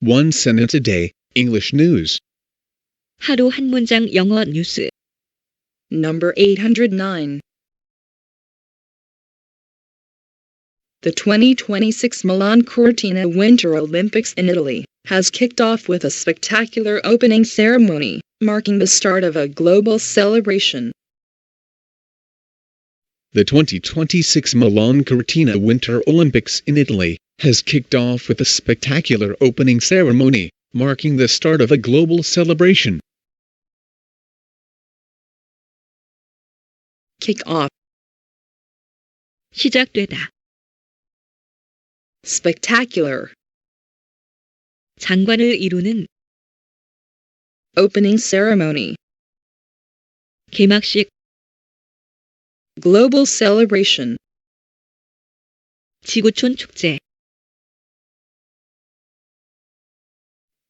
One sentence a day, English news. 하루 한 문장 영어 뉴스. Number 809. The 2026 Milan Cortina Winter Olympics in Italy has kicked off with a spectacular opening ceremony, marking the start of a global celebration. The 2026 Milan Cortina Winter Olympics in Italy has kicked off with a spectacular opening ceremony, marking the start of a global celebration. Kick off. 시작되다. Spectacular. 장관을 이루는 Opening ceremony. 개막식, Global celebration. 지구촌 축제,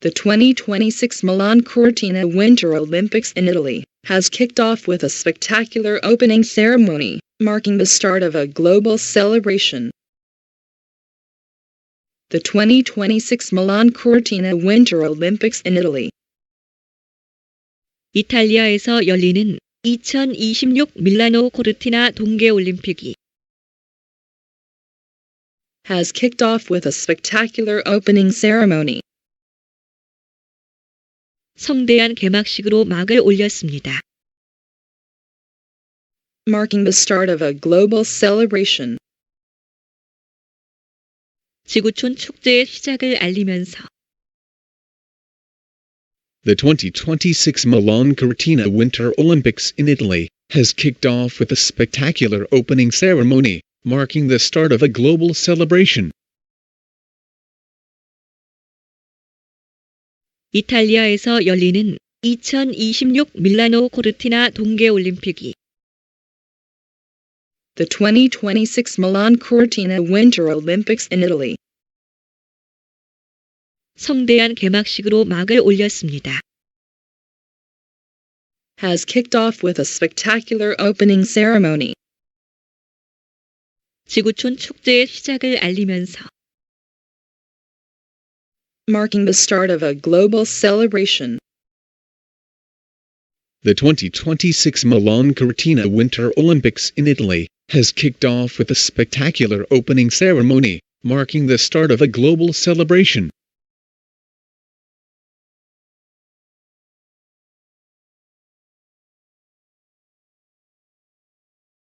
The 2026 Milan Cortina Winter Olympics in Italy has kicked off with a spectacular opening ceremony, marking the start of a global celebration. The 2026 Milan Cortina Winter Olympics in Italy 이탈리아에서 열리는 2026 밀라노 코르티나 동계올림픽이 has kicked off with a spectacular opening ceremony. 성대한 개막식으로 막을 올렸습니다. marking the start of a global celebration. 지구촌 축제의 시작을 알리면서 The 2026 Milan Cortina Winter Olympics in Italy has kicked off with a spectacular opening ceremony, marking the start of a global celebration. 이탈리아에서 열리는 2026 밀라노 코르티나 동계 올림픽이 The 2026 Milan Cortina Winter Olympics in Italy 성대한 개막식으로 막을 올렸습니다. has kicked off with a spectacular opening ceremony. 지구촌 축제의 시작을 알리면서 marking the start of a global celebration. The 2026 Milan Cortina Winter Olympics in Italy has kicked off with a spectacular opening ceremony, marking the start of a global celebration.